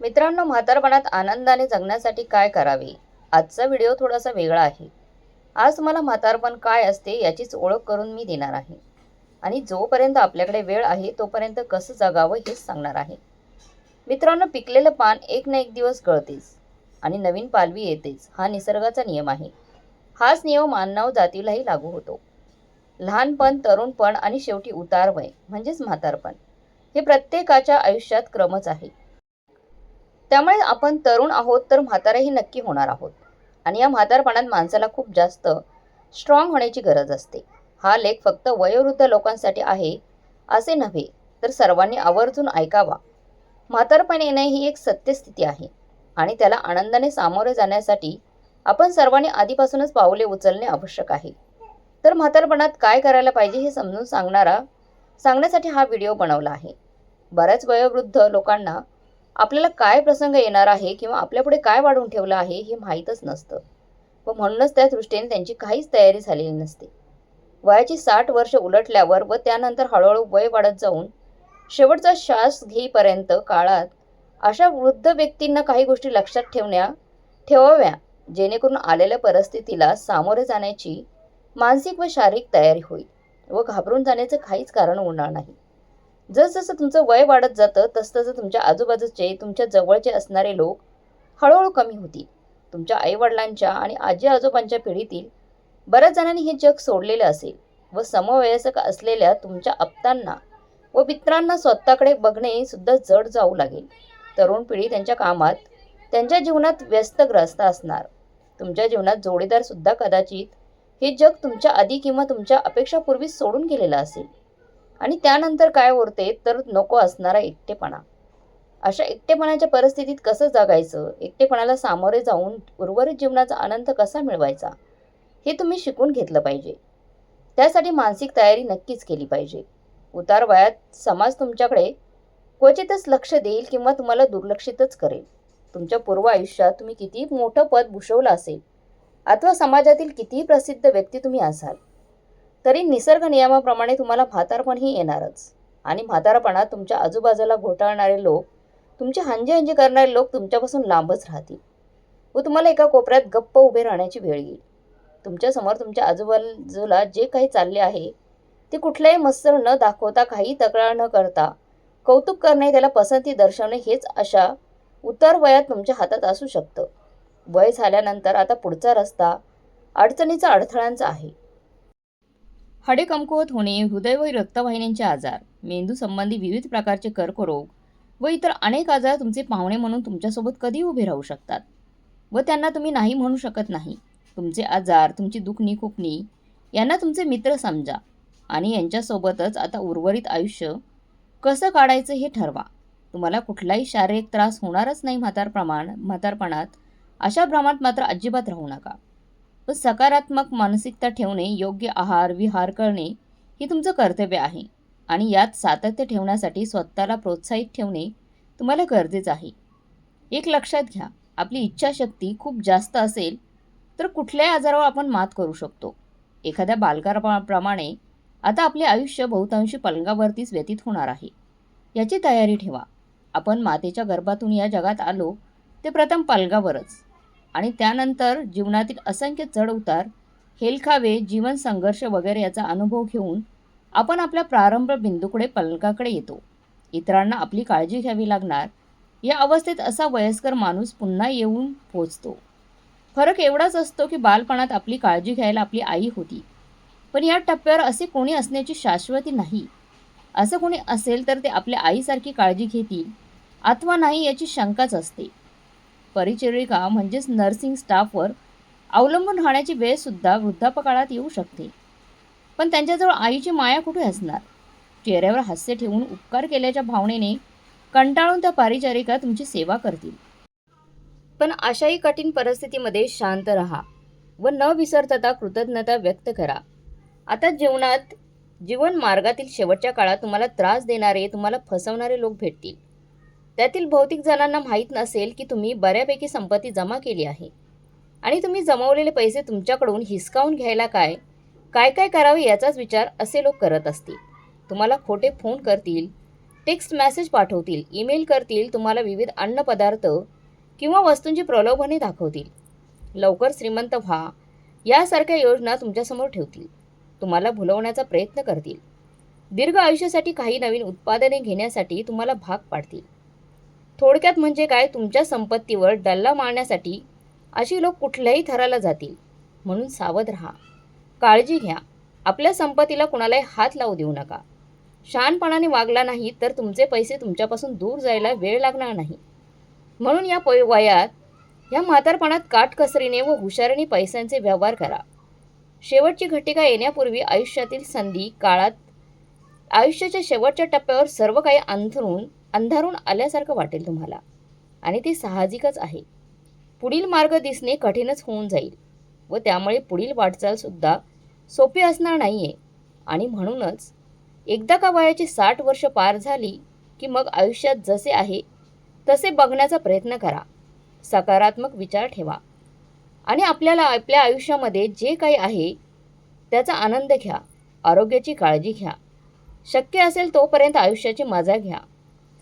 मित्रांनो म्हातारपणात आनंदाने जगण्यासाठी काय करावे? आजचा व्हिडिओ थोडासा वेगळा आहे. आज तुम्हाला म्हातारपण काय असते याचीच ओळख करून मी देणार आहे. आणि जोपर्यंत आपल्याकडे वेळ आहे तोपर्यंत कसं जगावं हेच सांगणार आहे. मित्रांनो पिकलेलं पान एक ना एक दिवस गळतेच आणि नवीन पालवी येतेच. हा निसर्गाचा नियम आहे. हाच नियम मानव जातीलाही लागू होतो. लहानपण तरुणपण आणि शेवटी उतारवय म्हणजेच म्हातारपण हे प्रत्येकाच्या आयुष्यात क्रमच आहे. त्यामुळे आपण तरुण आहोत तर म्हातारेही नक्की होणार आहोत. आणि या म्हातारपणात माणसाला खूप जास्त स्ट्रॉंग होण्याची गरज असते. हा लेख फक्त वयोवृद्ध लोकांसाठी आहे असे नव्हे तर सर्वांनी आवर्जून ऐकावा. म्हातारपण येणे ही एक सत्यस्थिती आहे. आणि त्याला आनंदाने सामोरे जाण्यासाठी आपण सर्वांनी आधीपासूनच पावले उचलणे आवश्यक आहे. तर म्हातारपणात काय करायला पाहिजे हे समजून सांगणारा सांगण्यासाठी हा व्हिडिओ बनवला आहे. बऱ्याच वयोवृद्ध लोकांना आपल्याला काय प्रसंग येणार आहे किंवा आपल्यापुढे काय वाढून ठेवलं आहे हे माहीतच नसतं. व म्हणूनच त्या दृष्टीने त्यांची काहीच तयारी झालेली नसते. वयाची साठ वर्ष उलटल्यावर व त्यानंतर हळूहळू वय वाढत जाऊन शेवटचा श्वास घेईपर्यंत काळात अशा वृद्ध व्यक्तींना काही गोष्टी लक्षात ठेवण्या ठेवाव्या जेणेकरून आलेल्या परिस्थितीला सामोरे जाण्याची मानसिक व शारीरिक तयारी होईल व घाबरून जाण्याचं काहीच कारण होणार नाही. जसजसं तुमचं वय वाढत जातं तसतसं तुमच्या आजूबाजूचे तुमच्या जवळचे असणारे लोक हळूहळू कमी होतील. तुमच्या आईवडिलांच्या आणि आजी आजोबांच्या पिढीतील बऱ्याच जणांनी हे जग सोडलेलं असेल व समवयस्क असलेल्या तुमच्या आप्तांना व मित्रांना स्वतःकडे बघणे सुद्धा जड जाऊ लागेल. तरुण पिढी त्यांच्या कामात त्यांच्या जीवनात व्यस्तग्रस्त असणार. तुमच्या जीवनात जोडीदार सुद्धा कदाचित हे जग तुमच्या आधी किंवा तुमच्या अपेक्षापूर्वी सोडून गेलेलं असेल. आणि त्यानंतर काय उरते? तर नको असणारा एकटेपणा. अशा एकटेपणाच्या परिस्थितीत कसं जगायचं? एकटेपणाला सामोरे जाऊन उर्वरित जीवनाचा आनंद कसा मिळवायचा? हे तुम्ही शिकून घेतलं पाहिजे. त्यासाठी मानसिक तयारी नक्कीच केली पाहिजे. उतार वयात समाज तुमच्याकडे क्वचितच लक्ष देईल किंवा तुम्हाला दुर्लक्षितच करेल. तुमच्या पूर्व आयुष्यात तुम्ही किती मोठं पद भूषवलं असेल? अथवा समाजातील कितीही प्रसिद्ध व्यक्ती तुम्ही असाल? तरी निसर्ग नियमाप्रमाणे तुम्हाला म्हातारपणही येणारच. आणि म्हातारपणात तुमच्या आजूबाजूला घोटाळणारे लोक तुमचे हांजी हांजी करणारे लोक तुमच्यापासून लांबच राहतील. व तुम्हाला एका कोपऱ्यात गप्प उभे राहण्याची वेळ येईल. तुमच्यासमोर तुमच्या आजूबाजूला जे काही चालले आहे ते कुठल्याही मत्सर न दाखवता काही तक्रार न करता कौतुक करणे त्याला पसंती दर्शवणे हेच अशा उतार वयात तुमच्या हातात असू शकतं. वय झाल्यानंतर आता पुढचा रस्ता अडचणीचा अडथळ्यांचा आहे. हाडे कमकुवत होणे हृदय व रक्तवाहिन्यांचे आजार मेंदू संबंधी विविध प्रकारचे कर्करोग व इतर अनेक आजार तुमचे पाहुणे म्हणून तुमच्यासोबत कधी उभे राहू शकतात. व त्यांना तुम्ही नाही म्हणू शकत नाही. तुमचे आजार तुमची दुखणी खुपणी यांना तुमचे मित्र समजा आणि यांच्यासोबतच आता उर्वरित आयुष्य कसं काढायचं हे ठरवा. तुम्हाला कुठलाही शारीरिक त्रास होणारच नाही म्हातारप्रमाण म्हातारपणात. अशा प्रमाणात मात्र अजिबात राहू नका. व सकारात्मक मानसिकता ठेवणे योग्य आहार विहार करणे हे तुमचं कर्तव्य आहे. आणि यात सातत्य ठेवण्यासाठी स्वतःला प्रोत्साहित ठेवणे तुम्हाला गरजेचं आहे. एक लक्षात घ्या आपली इच्छाशक्ती खूप जास्त असेल तर कुठल्याही आजारावर आपण मात करू शकतो. एखाद्या बालकाप्रमाणे आता आपले आयुष्य बहुतांशी पलंगावरतीच व्यतीत होणार आहे. याची तयारी ठेवा. आपण मातेच्या गर्भातून या जगात आलो ते प्रथम पलंगावरच. आणि त्यानंतर जीवनातील असंख्य चढउतार हेलखावे जीवन संघर्ष वगैरे याचा अनुभव घेऊन आपण आपल्या प्रारंभ बिंदूकडे पलकाकडे येतो. इतरांना आपली काळजी घ्यावी लागणार. या अवस्थेत असा वयस्कर माणूस पुन्हा येऊन पोचतो. फरक एवढाच असतो की बालपणात आपली काळजी घ्यायला आपली आई होती. पण या टप्प्यावर असे कोणी असण्याची शाश्वती नाही. असं कोणी असेल तर ते आपल्या आईसारखी काळजी घेतील. अथवा नाही याची शंकाच असते. परिचरिका म्हणजेच नर्सिंग स्टाफवर अवलंबून राहण्याची वेळसुद्धा वृद्धापकाळात येऊ शकते. पण त्यांच्याजवळ आईची माया कुठे असणार? चेहऱ्यावर हास्य ठेवून उपकार केल्याच्या भावनेने कंटाळून त्या परिचारिका तुमची सेवा करतील. पण अशाही कठीण परिस्थितीमध्ये शांत राहा व न विसरता कृतज्ञता व्यक्त करा. आता जीवनात जीवन मार्गातील शेवटच्या काळात तुम्हाला त्रास देणारे तुम्हाला फसवणारे लोक भेटतील. त्यातील बहुतेक जणांना माहीत नसेल की तुम्ही बऱ्यापैकी संपत्ती जमा केली आहे. आणि तुम्ही जमवलेले पैसे तुमच्याकडून हिसकावून घ्यायला काय? काय काय करावे याचाच विचार असे लोक करत असतील. तुम्हाला खोटे फोन करतील टेक्स्ट मेसेज पाठवतील ईमेल करतील तुम्हाला विविध अन्नपदार्थ किंवा वस्तूंची प्रलोभने दाखवतील. लवकर श्रीमंत व्हा. यासारख्या योजना तुमच्यासमोर ठेवतील. तुम्हाला भुलवण्याचा प्रयत्न करतील. दीर्घ आयुष्यासाठी काही नवीन उत्पादने घेण्यासाठी तुम्हाला भाग पाडतील. थोडक्यात म्हणजे काय? तुमच्या संपत्तीवर डल्ला मारण्यासाठी अशी लोक कुठल्याही थराला जातील. म्हणून सावध राहा. काळजी घ्या. आपल्या संपत्तीला कुणालाही हात लावू देऊ नका. शहाणपणाने वागला नाही तर तुमचे पैसे तुमच्यापासून दूर जायला वेळ लागणार नाही. म्हणून या पै वयात ह्या म्हातारपणात काटकसरीने व हुशारीने पैशांचे व्यवहार करा. शेवटची घटिका येण्यापूर्वी आयुष्यातील संधी काळात आयुष्याच्या शेवटच्या टप्प्यावर सर्व काही अंथरून अंधारून आल्यासारखं वाटेल तुम्हाला. आणि ते साहजिकच आहे. पुढील मार्ग दिसणे कठीणच होऊन जाईल व त्यामुळे पुढील वाटचालसुद्धा सोपी असणार नाही आहे आणि म्हणूनच एकदा का वयाची साठ वर्ष पार झाली की मग आयुष्यात जसे आहे तसे बघण्याचा प्रयत्न करा. सकारात्मक विचार ठेवा. आणि आपल्याला आपल्या आयुष्यामध्ये जे काही आहे त्याचा आनंद घ्या. आरोग्याची काळजी घ्या. शक्य असेल तोपर्यंत आयुष्याची मजा घ्या.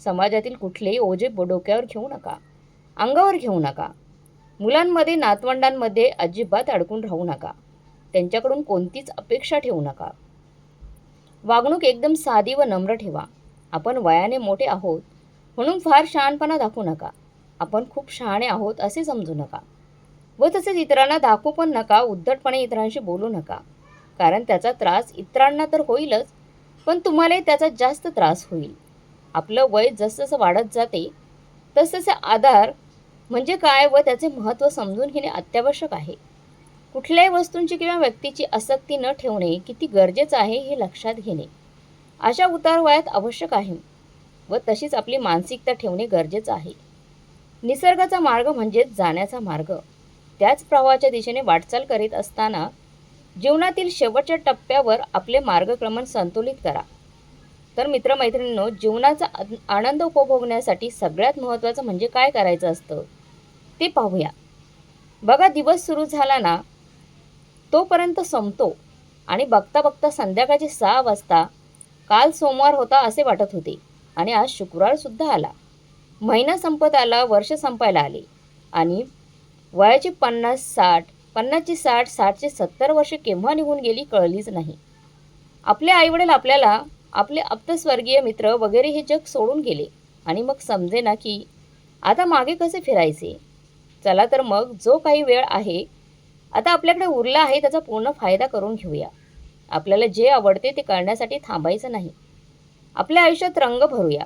समाजातील कुठलेही ओझे डोक्यावर घेऊ नका अंगावर घेऊ नका. मुलांमध्ये नातवंडांमध्ये अजिबात अडकून राहू नका. त्यांच्याकडून कोणतीच अपेक्षा ठेवू नका. वागणूक एकदम साधी व नम्र ठेवा. आपण वयाने मोठे आहोत म्हणून फार शहाणपणा दाखवू नका. आपण खूप शहाणे आहोत असे समजू नका. व तसेच इतरांना दाखवू पण नका उद्धटपणे इतरांशी बोलू नका. कारण त्याचा त्रास इतरांना तर होईलच पण तुम्हालाही त्याचा जास्त त्रास होईल. आपलं वय जसजसं वाढत जाते तसतसे आधार म्हणजे काय व त्याचे महत्त्व समजून घेणे अत्यावश्यक आहे. कुठल्याही वस्तूंची किंवा व्यक्तीची आसक्ती न ठेवणे किती गरजेचं आहे हे लक्षात घेणे. अशा उतार वयात आवश्यक आहे व तशीच आपली मानसिकता ठेवणे गरजेचं आहे. निसर्गाचा मार्ग म्हणजेच जाण्याचा मार्ग. त्याच प्रवाहाच्या दिशेने वाटचाल करीत असताना जीवनातील शेवटच्या टप्प्यावर आपले मार्गक्रमण संतुलित करा. तर मित्रमैत्रिणींनो जीवनाचा आनंद उपभोगण्यासाठी सगळ्यात महत्त्वाचं म्हणजे काय करायचं असतं? ते पाहूया. बघा दिवस सुरू झाला ना तोपर्यंत संपतो आणि बघता बघता संध्याकाळचे सहा वाजता काल सोमवार होता असे वाटत होते आणि आज शुक्रवारसुद्धा आला. महिना संपत आला वर्ष संपायला आले आणि वयाची पन्नास साठ पन्नासची साठ साठचे सत्तर वर्ष केव्हा निघून गेली कळलीच नाही. आपले आईवडील आपल्याला आपले आप्तस्वर्गीय मित्र वगैरे हे जग सोडून गेले. आणि मग समजे ना की आता मागे कसे फिरायचे? चला तर मग जो काही वेळ आहे आता आपल्याकडे उरला आहे त्याचा पूर्ण फायदा करून घेऊया. आपल्याला जे आवडते ते करण्यासाठी थांबायचं नाही. आपल्या आयुष्यात रंग भरूया.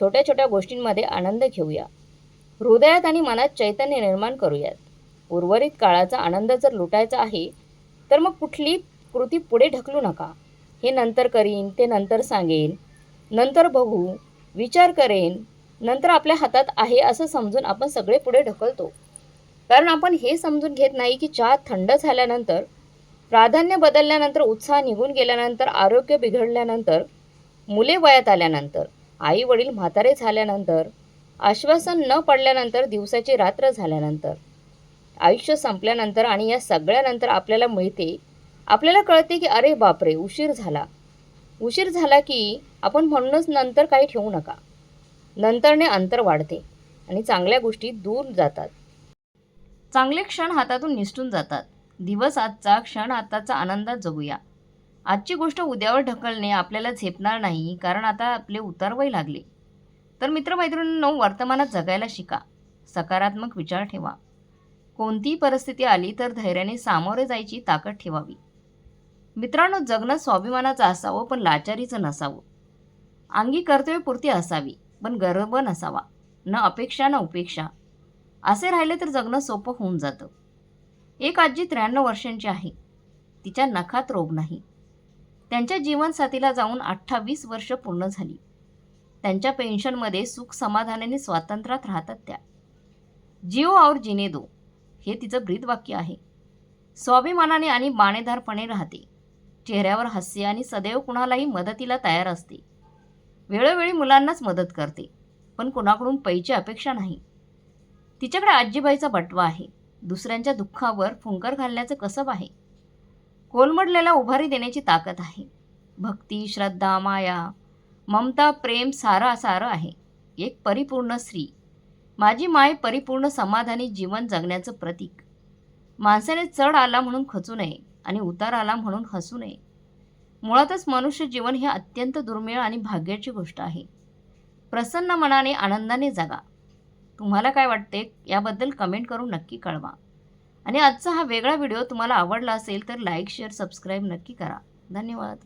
छोट्या छोट्या गोष्टींमध्ये आनंद घेऊया. हृदयात आणि मनात चैतन्य निर्माण करूयात. उर्वरित काळाचा आनंद जर लुटायचा आहे तर मग कुठली कृती पुढे ढकलू नका. हे नंतर करीन ते नंतर सांगेन. नंतर बघू विचार करेन. नंतर आपल्या हातात आहे असं समजून आपण सगळे पुढे ढकलतो. कारण आपण हे समजून घेत नाही की चहा थंड झाल्यानंतर प्राधान्य बदलल्यानंतर उत्साह निघून गेल्यानंतर आरोग्य बिघडल्यानंतर मुले वयात आल्यानंतर आई वडील म्हातारे झाल्यानंतर आश्वासन न पडल्यानंतर दिवसाची रात्र झाल्यानंतर आयुष्य संपल्यानंतर आणि या सगळ्यानंतर आपल्याला मिळते आपल्याला कळते की अरे बापरे उशीर झाला. उशीर झाला की आपण म्हणूनच नंतर काही ठेवू नका. नंतरने अंतर वाढते आणि चांगल्या गोष्टी दूर जातात. चांगले क्षण हातातून निसटून जातात. दिवस आजचा क्षण आताचा आनंदात जगूया. आजची गोष्ट उद्यावर ढकलणे आपल्याला झेपणार नाही कारण आता आपले उतारवय लागले. तर मित्रमैत्रिणींनो वर्तमानात जगायला शिका. सकारात्मक विचार ठेवा. कोणतीही परिस्थिती आली तर धैर्याने सामोरे जायची ताकद ठेवावी. मित्रांनो जगणं स्वाभिमानाचं असावं पण लाचारीचं नसावं. अंगी कर्तव्यपूर्ती असावी पण गर्व नसावा. न अपेक्षा न उपेक्षा. असे राहिले तर जगणं सोपं होऊन जातं. एक आजी त्र्याण्णव वर्षांची आहे. तिच्या नखात रोग नाही. त्यांच्या जीवनसाथीला जाऊन अठ्ठावीस वर्ष पूर्ण झाली. त्यांच्या पेन्शनमध्ये सुख समाधानाने स्वातंत्र्यात राहतात त्या. जिओ और जिने दो हे तिचं ब्रीदवाक्य आहे. स्वाभिमानाने आणि बाणेदारपणे राहते. चेहऱ्यावर हास्य आणि सदैव कुणालाही मदतीला तयार असते. वेळोवेळी मुलांनाच मदत करते पण कुणाकडून पैची अपेक्षा नाही. तिच्याकडे आजीबाईचा बटवा आहे. दुसऱ्यांच्या दुःखावर फुंकर घालण्याचं कसब आहे. कोलमडलेला उभारी देण्याची ताकद आहे. भक्ती श्रद्धा माया ममता प्रेम सारं सारं आहे. एक परिपूर्ण स्त्री. माझी माय परिपूर्ण समाधानी जीवन जगण्याचं प्रतीक. माणसाने चढ आला म्हणून खचू नये. आणि उतार आला म्हणून हसू नये. मुळातच मनुष्य जीवन हे अत्यंत दुर्मिळ आणि भाग्याची गोष्ट आहे. प्रसन्न मनाने आनंदाने जगा. तुम्हाला काय वाटते याबद्दल कमेंट करून नक्की कळवा. आणि आजचा हा वेगळा व्हिडिओ तुम्हाला आवडला असेल तर लाईक शेअर सबस्क्राईब नक्की करा. धन्यवाद.